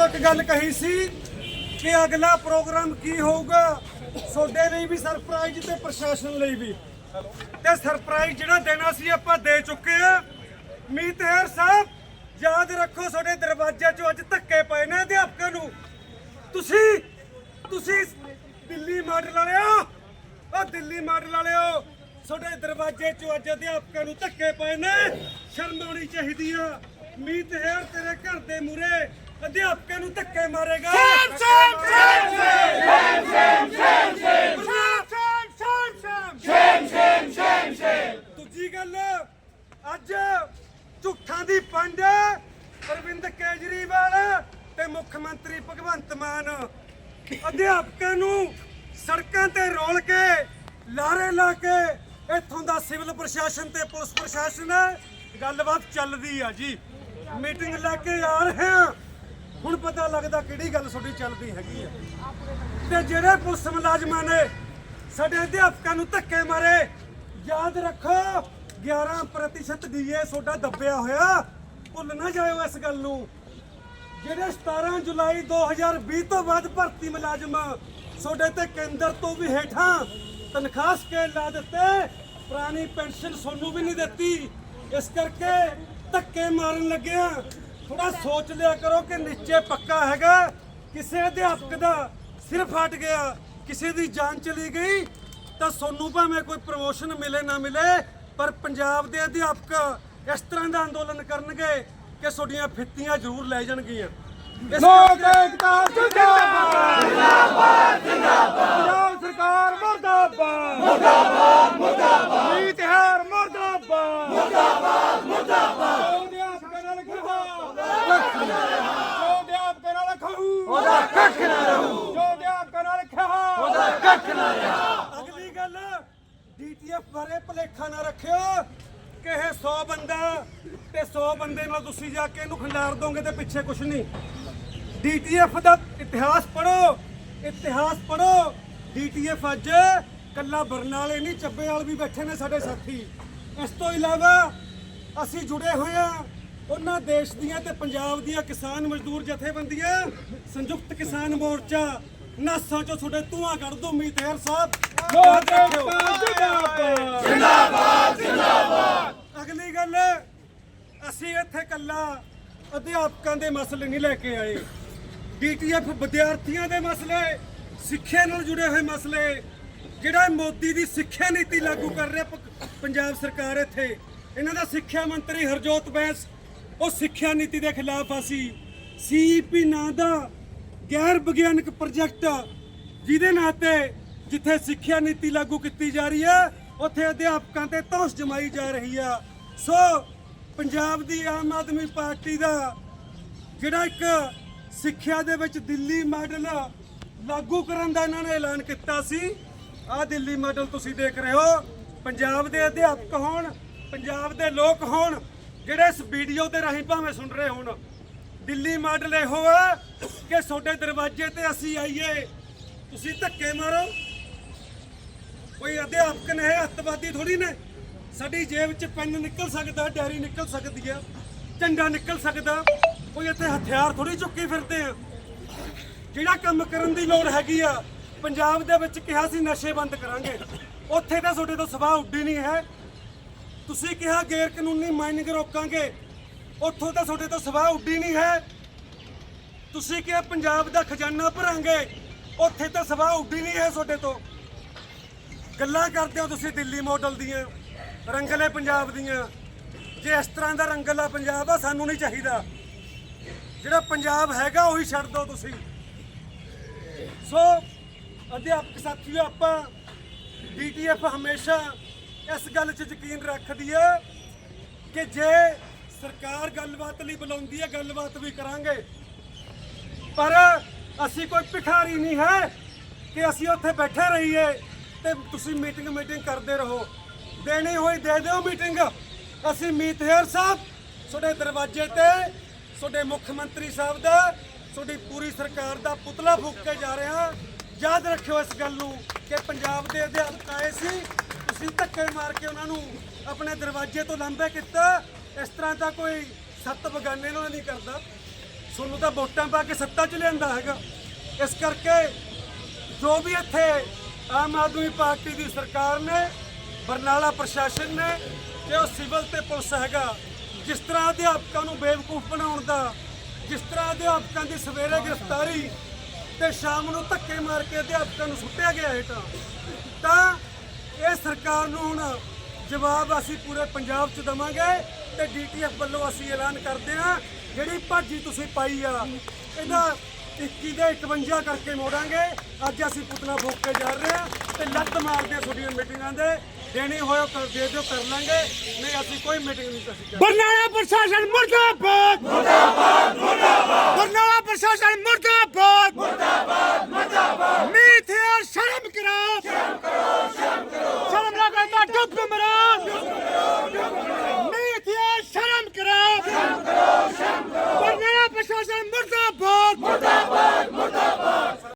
ਤੋਂ ਗੱਲ ਕਹੀ ਸੀ ਕਿ ਅਗਲਾ ਪ੍ਰੋਗਰਾਮ ਕੀ ਹੋਊਗਾ, ਤੁਹਾਡੇ ਲਈ ਵੀ ਸਰਪ੍ਰਾਈਜ਼ ਤੇ ਪ੍ਰਸ਼ਾਸਨ ਲਈ ਵੀ। ਤੇ ਸਰਪ੍ਰਾਈਜ਼ ਜਿਹੜਾ ਦੇਣਾ ਸੀ ਆਪਾਂ ਦੇ ਚੁੱਕੇ ਆ। ਮੀਤਹਿਰ ਸਾਹਿਬ, ਯਾਦ ਰੱਖੋ ਤੁਹਾਡੇ ਦਰਵਾਜ਼ੇ 'ਚੋਂ ਅੱਜ ਧੱਕੇ ਪਏ ਨੇ ਅਧਿਆਪਕਾਂ ਨੂੰ। ਤੁਸੀਂ ਤੁਸੀਂ ਦਿੱਲੀ ਮਾਡਲ ਵਾਲਿਓ ਉਹ ਦਿੱਲੀ ਮਾਡਲ ਵਾਲਿਓ ਤੁਹਾਡੇ ਦਰਵਾਜ਼ੇ 'ਚੋਂ ਅੱਜ ਅਧਿਆਪਕਾਂ ਨੂੰ ਧੱਕੇ ਪਏ ਨੇ। ਸ਼ਰਮ ਆਉਣੀ ਚਾਹੀਦੀ ਆ। ਮੀਤ ਹੈਰ ਤੇਰੇ ਘਰ ਦੇ ਮੂਰੇ ਅਧਿਆਪਕਾਂ ਨੂੰ ਧੱਕੇ ਮਾਰੇਗਾ। Shame shame shame shame. Shame shame shame shame. Shame ਦੂਜੀ ਗੱਲ ਅੱਜ ਝੂਠਾਂ ਦੀ ਪੰਡ ਅਰਵਿੰਦ ਕੇਜਰੀਵਾਲ ਤੇ ਮੁੱਖ ਮੰਤਰੀ ਭਗਵੰਤ ਮਾਨ। ਅਧਿਆਪਕਾਂ ਨੂੰ ਸੜਕਾਂ ਤੇ ਰੋਲ ਕੇ ਲਾਰੇ ਲਾ ਕੇ ਇੱਥੋਂ ਦਾ ਸਿਵਲ ਪ੍ਰਸ਼ਾਸਨ ਤੇ ਪੁਲਿਸ ਪ੍ਰਸ਼ਾਸਨ ਗੱਲਬਾਤ ਚੱਲਦੀ ਆ ਜੀ। ਮੀਟਿੰਗ ਲੈ ਕੇ ਆ ਰਹੇ ਆ ਹੁਣ ਪਤਾ ਲੱਗਦਾ ਕਿਹੜੀ ਗੱਲ ਤੁਹਾਡੀ ਚੱਲਦੀ ਹੈਗੀ ਆ। ਤੇ ਜਿਹੜੇ ਪੁਲਿਸ ਮੁਲਾਜ਼ਮਾਂ ਨੇ ਸਾਡੇ ਅਧਿਆਪਕਾਂ ਨੂੰ ਧੱਕੇ ਮਾਰੇ, ਯਾਦ ਰੱਖੋ 11% ਡੀਏ ਤੁਹਾਡਾ ਦੱਬਿਆ ਹੋਇਆ। ਭੁੱਲ ਨਾ ਜਾਇਓ ਇਸ ਗੱਲ ਨੂੰ। ਜਿਹੜੇ 17 ਜੁਲਾਈ 2020 ਤੋਂ ਬਾਅਦ ਭਰਤੀ ਮੁਲਾਜ਼ਮ ਤੁਹਾਡੇ ਤੇ ਕੇਂਦਰ ਤੋਂ ਵੀ ਹੇਠਾਂ ਤਨਖਾਹ ਸਕੇਲ ਲਾ ਦਿੱਤੇ, ਪੁਰਾਣੀ ਪੈਨਸ਼ਨ ਤੁਹਾਨੂੰ ਵੀ ਨਹੀਂ ਦਿੱਤੀ। ਇਸ ਕਰਕੇ ਧੱਕੇ ਮਾਰਨ ਲੱਗਿਆ ਥੋੜਾ ਸੋਚ ਲਿਆ ਕਰੋ ਕਿ ਨੀਚੇ ਪੱਕਾ ਹੈਗਾ। ਕਿਸੇ ਅਧਿਆਪਕ ਦਾ ਸਿਰ ਫਟ ਗਿਆ ਕਿਸੇ ਦੀ ਜਾਨ ਚਲੀ ਗਈ ਤਾਂ ਤੁਹਾਨੂੰ ਭਾਵੇਂ ਕੋਈ ਪ੍ਰਮੋਸ਼ਨ ਮਿਲੇ ਨਾ ਮਿਲੇ ਪਰ ਪੰਜਾਬ ਦੇ ਅਧਿਆਪਕ ਇਸ ਤਰ੍ਹਾਂ ਦਾ ਅੰਦੋਲਨ ਕਰਨਗੇ ਕਿ ਤੁਹਾਡੀਆਂ ਫਿੱਤੀਆਂ ਜ਼ਰੂਰ ਲੈ ਜਾਣਗੀਆਂ। ਲੋਕ ਏਕਤਾ ਜਿੰਦਾਬਾਦ। ਜਿੰਦਾਬਾਦ ਜਿੰਦਾਬਾਦ। ਪੰਜਾਬ ਸਰਕਾਰ ਮੁਰਦਾਬਾਦ ਮੁਰਦਾਬਾਦ ਮੁਰਦਾਬਾਦ ਜੋ ਅਧਿਆਪਕਾਂ ਨਾਲ ਖਹਾ ਜੋ ਅਧਿਆਪਕਾਂ ਨਾਲ ਖਾਊ ਉਹਦਾ ਕੱਖ ਨਾ ਰਹੂ ਜੋ ਅਧਿਆਪਕਾਂ ਨਾਲ ਖਹਾ ਉਹਦਾ ਅਗਲੀ ਗੱਲ ਡੀਟੀਐਫ ਬਾਰੇ ਭਲੇਖਾ ਨਾ ਰੱਖਿਓ ਕਿ ਇਹ 100 ਬੰਦਾ ਤੇ 100 ਬੰਦੇ ਨਾਲ ਤੁਸੀਂ ਜਾ ਕੇ ਇਹਨੂੰ ਖੰਡਾਰ ਦੋਗੇ ਤੇ ਪਿੱਛੇ ਕੁਝ ਨਹੀਂ ਡੀਟੀਐਫ ਦਾ ਇਤਿਹਾਸ ਪੜੋ ਇਤਿਹਾਸ ਪੜੋ ਡੀਟੀਐਫ ਅੱਜ ਕੱਲਾ ਬਰਨਾਲੇ ਨਹੀਂ ਚੱਬੇਵਾਲ ਵੀ ਬੈਠੇ ਨੇ ਸਾਡੇ ਸਾਥੀ। ਇਸ ਤੋਂ ਇਲਾਵਾ ਅਸੀਂ ਜੁੜੇ ਹੋਏ ਆ ਉਹਨਾਂ ਦੇਸ਼ ਦੀਆਂ ਤੇ ਪੰਜਾਬ ਦੀਆਂ ਕਿਸਾਨ ਮਜ਼ਦੂਰ ਜਥੇਬੰਦੀਆਂ ਸੰਯੁਕਤ ਕਿਸਾਨ ਮੋਰਚਾ ਨਾਸਾਂ ਚੋਂ ਤੁਹਾਡੇ ਧੂਆਂ ਕੱਢ ਦੋ ਮੀਤੇਰ ਸਾਹਿਬ। ਰੱਖਿਓ। ਏਕਤਾ ਜਿੰਦਾਬਾਦ। ਅਗਲੀ ਗੱਲ ਅਸੀਂ ਇੱਥੇ ਕੱਲਾ ਅਧਿਆਪਕਾਂ ਦੇ ਮਸਲੇ ਨਹੀਂ ਲੈ ਕੇ ਆਏ। ਡੀਟੀਐਫ ਵਿਦਿਆਰਥੀਆਂ ਦੇ ਮਸਲੇ ਸਿੱਖਿਆ ਨਾਲ ਜੁੜੇ ਹੋਏ ਮਸਲੇ ਜਿਹੜਾ ਮੋਦੀ ਦੀ ਸਿੱਖਿਆ ਨੀਤੀ ਲਾਗੂ ਕਰ ਰਿਹਾ ਪੰਜਾਬ ਸਰਕਾਰ ਇੱਥੇ। ਇਹਨਾਂ ਦਾ ਸਿੱਖਿਆ ਮੰਤਰੀ ਹਰਜੋਤ ਬੈਂਸ ਉਹ ਸਿੱਖਿਆ ਨੀਤੀ ਦੇ ਖਿਲਾਫ ਅਸੀਂ ਸੀ ਸੀਈਪੀ ਨਾਂ ਦਾ ਗੈਰ ਵਿਗਿਆਨਕ ਪ੍ਰੋਜੈਕਟ ਜਿਹਦੇ ਨਾਂ ਤੇ ਜਿੱਥੇ ਸਿੱਖਿਆ ਨੀਤੀ ਲਾਗੂ ਕੀਤੀ ਜਾ ਰਹੀ ਹੈ, ਉੱਥੇ ਅਧਿਆਪਕਾਂ ਤੇ ਧੌਂਸ ਜਮਾਈ ਜਾ ਰਹੀ ਆ ਸੋ ਪੰਜਾਬ ਦੀ ਆਮ ਆਦਮੀ ਪਾਰਟੀ ਦਾ ਜਿਹੜਾ ਇੱਕ ਸਿੱਖਿਆ ਦੇ ਵਿੱਚ ਦਿੱਲੀ ਮਾਡਲ ਲਾਗੂ ਕਰਨ ਦਾ ਇਹਨਾਂ ਨੇ ਐਲਾਨ ਕੀਤਾ ਸੀ, ਆਹ ਦਿੱਲੀ ਮਾਡਲ ਤੁਸੀਂ ਦੇਖ ਰਹੇ ਹੋ। ਪੰਜਾਬ ਦੇ ਅਧਿਆਪਕ ਹੋਣ, ਪੰਜਾਬ ਦੇ ਲੋਕ ਹੋਣ ਜਿਹੜੇ ਇਸ ਵੀਡੀਓ ਦੇ ਰਾਹੀਂ ਭਾਵੇਂ ਸੁਣ ਰਹੇ ਹੋਣ? ਦਿੱਲੀ ਮਾਡਲ ਇਹੋ ਹੈ ਕਿ ਤੁਹਾਡੇ ਦਰਵਾਜ਼ੇ ਤੇ ਅਸੀਂ ਆਈਏ। ਤੁਸੀਂ ਧੱਕੇ ਮਾਰੋ। ਕੋਈ ਅਧਿਆਪਕ ਨੇ ਇਹ ਅੱਤਵਾਦੀ ਥੋੜੀ ਨੇ? ਸਾਡੀ ਜੇਬ 'ਚ ਪੈਨ ਨਿਕਲ ਸਕਦਾ ਡੈਰੀ ਨਿਕਲ ਸਕਦੀ ਆ, ਝੰਡਾ ਨਿਕਲ ਸਕਦਾ। ਕੋਈ ਇੱਥੇ ਹਥਿਆਰ ਥੋੜੀ ਚੁੱਕੀ ਫਿਰਦੇ ਆ। ਜਿਹੜਾ ਕੰਮ ਕਰਨ ਦੀ ਲੋੜ ਹੈਗੀ ਆ, ਪੰਜਾਬ ਦੇ ਵਿੱਚ ਕਿਹਾ ਸੀ ਨਸ਼ੇ ਬੰਦ ਕਰਾਂਗੇ। ਉੱਥੇ ਤਾਂ ਤੁਹਾਡੇ ਤੋਂ ਸਵਾਹ ਉੱਡੀ ਨਹੀਂ ਹੈ। ਤੁਸੀਂ ਕਿਹਾ ਗੈਰ ਕਾਨੂੰਨੀ ਮਾਈਨਿੰਗ ਰੋਕਾਂਗੇ। ਉੱਥੋਂ ਤਾਂ ਤੁਹਾਡੇ ਤੋਂ ਸਵਾਹ ਉੱਡੀ ਨਹੀਂ ਹੈ। ਤੁਸੀਂ ਕਿਹਾ ਪੰਜਾਬ ਦਾ ਖਜ਼ਾਨਾ ਭਰਾਂਗੇ। ਉੱਥੇ ਤਾਂ ਸਵਾਹ ਉੱਡੀ ਨਹੀਂ ਹੈ ਤੁਹਾਡੇ ਤੋਂ। ਗੱਲਾਂ ਕਰਦੇ ਹੋ ਤੁਸੀਂ ਦਿੱਲੀ ਮਾਡਲ ਦੀਆਂ, ਰੰਗਲੇ ਪੰਜਾਬ ਦੀਆਂ। ਜੇ ਇਸ ਤਰ੍ਹਾਂ ਦਾ ਰੰਗਲਾ ਪੰਜਾਬ ਆ, ਸਾਨੂੰ ਨਹੀਂ ਚਾਹੀਦਾ। ਜਿਹੜਾ ਪੰਜਾਬ ਹੈਗਾ, ਉਹੀ ਛੱਡ ਦਿਓ ਤੁਸੀਂ। ਸੋ, ਅਧਿਆਪਕ ਸਾਥੀਓ, ਆਪਾਂ ਡੀਟੀਐਫ ਹਮੇਸ਼ਾ ਇਸ ਗੱਲ 'ਚ ਯਕੀਨ ਰੱਖਦੀ ਹੈ ਕਿ ਜੇ ਸਰਕਾਰ ਗੱਲਬਾਤ ਲਈ ਬੁਲਾਉਂਦੀ ਹੈ, ਗੱਲਬਾਤ ਵੀ ਕਰਾਂਗੇ। ਪਰ ਅਸੀਂ ਕੋਈ ਭਿਖਾਰੀ ਨਹੀਂ ਹੈ ਕਿ ਅਸੀਂ ਉੱਥੇ ਬੈਠੇ ਰਹੀਏ ਤੇ ਤੁਸੀਂ ਮੀਟਿੰਗ ਮੀਟਿੰਗ ਕਰਦੇ ਰਹੋ। ਦੇਣੀ ਹੋਈ ਦੇ ਦਿਓ ਮੀਟਿੰਗ। ਅਸੀਂ ਮੀਤਹੇਰ ਸਾਹਿਬ, ਤੁਹਾਡੇ ਦਰਵਾਜ਼ੇ ਤੇ, ਤੁਹਾਡੇ ਮੁੱਖ ਮੰਤਰੀ ਸਾਹਿਬ ਦਾ, ਤੁਹਾਡੀ ਪੂਰੀ ਸਰਕਾਰ ਦਾ ਪੁਤਲਾ ਫੂਕ ਕੇ ਜਾ ਰਹੇ ਹਾਂ। ਯਾਦ ਰੱਖਿਓ ਇਸ ਗੱਲ ਨੂੰ ਕਿ ਪੰਜਾਬ ਦੇ ਅਧਿਆਪਕ ਆਏ ਸੀ। ਅਸੀਂ ਧੱਕੇ ਮਾਰ ਕੇ ਉਹਨਾਂ ਨੂੰ ਆਪਣੇ ਦਰਵਾਜ਼ੇ ਤੋਂ ਲੰਬੇ ਕੀਤਾ। ਇਸ ਤਰ੍ਹਾਂ ਦਾ ਕੋਈ ਸੱਤ ਬਗਾਨੇ ਨਾਲ ਨਹੀਂ ਕਰਦਾ। ਤੁਹਾਨੂੰ ਤਾਂ ਵੋਟਾਂ ਪਾ ਕੇ ਸੱਤਾ 'ਚ ਲਿਆਂਦਾ ਹੈਗਾ। ਇਸ ਕਰਕੇ ਜੋ ਵੀ ਇੱਥੇ ਆਮ ਆਦਮੀ ਪਾਰਟੀ ਦੀ ਸਰਕਾਰ ਨੇ, ਬਰਨਾਲਾ ਪ੍ਰਸ਼ਾਸਨ ਨੇ ਤੇ ਉਹ ਸਿਵਲ ਤੇ ਪੁਲਿਸ ਹੈਗਾ, ਜਿਸ ਤਰ੍ਹਾਂ ਅਧਿਆਪਕਾਂ ਨੂੰ ਬੇਵਕੂਫ ਬਣਾਉਣ ਦਾ, ਜਿਸ ਤਰ੍ਹਾਂ ਅਧਿਆਪਕਾਂ ਦੀ ਸਵੇਰੇ ਗ੍ਰਿਫਤਾਰੀ ਤੇ ਸ਼ਾਮ ਨੂੰ ਧੱਕੇ ਮਾਰ ਕੇ ਅਧਿਆਪਕਾਂ ਨੂੰ ਸੁੱਟਿਆ ਗਿਆ ਹੇਠਾਂ, ਤਾਂ ਇਹ ਸਰਕਾਰ ਨੂੰ ਹੁਣ ਜਵਾਬ ਅਸੀਂ ਪੂਰੇ ਪੰਜਾਬ 'ਚ ਦਵਾਂਗੇ ਤੇ ਡੀਟੀਐਫ ਵੱਲੋਂ ਅਸੀਂ ਐਲਾਨ ਕਰਦੇ ਹਾਂ। ਜਿਹੜੀ ਭਾਜੀ ਤੁਸੀਂ ਪਾਈ ਆ ਇਹਦਾ 21 ਦੇ 51 ਕਰਕੇ ਮੋੜਾਂਗੇ। ਅੱਜ ਅਸੀਂ ਪੁਤਲਾ ਫੂਕ ਕੇ ਜਾ ਰਹੇ ਹਾਂ ਤੇ ਲੱਤ ਮਾਰਦੇ ਹਾਂ ਤੁਹਾਡੀਆਂ ਮੀਟਿੰਗਾਂ ਦੇ। ਦੇਣੀ ਹੋਇਆ ਕਰ ਦੇ ਦਿਓ ਕਰ ਲਾਂਗੇ। ਨਹੀਂ ਅਸੀਂ ਕੋਈ ਮੀਟਿੰਗ ਨਹੀਂ ਕਰ ਸਕਦੇ ਬਰਨਾਲਾ ਪ੍ਰਸ਼ਾਸਨ ਮੁਰਦਾਬਾਦ। ਮੁਰਦਾਬਾਦ ਮੁਰਦਾਬਾਦ। ਬਰਨਾਲਾ ਪ੍ਰਸ਼ਾਸਨ ਮੁਰਦਾਬਾਦ। ਮੁਰਦਾਬਾਦ ਮੁਰਦਾਬਾਦ। करो श्याम करो श्याम करो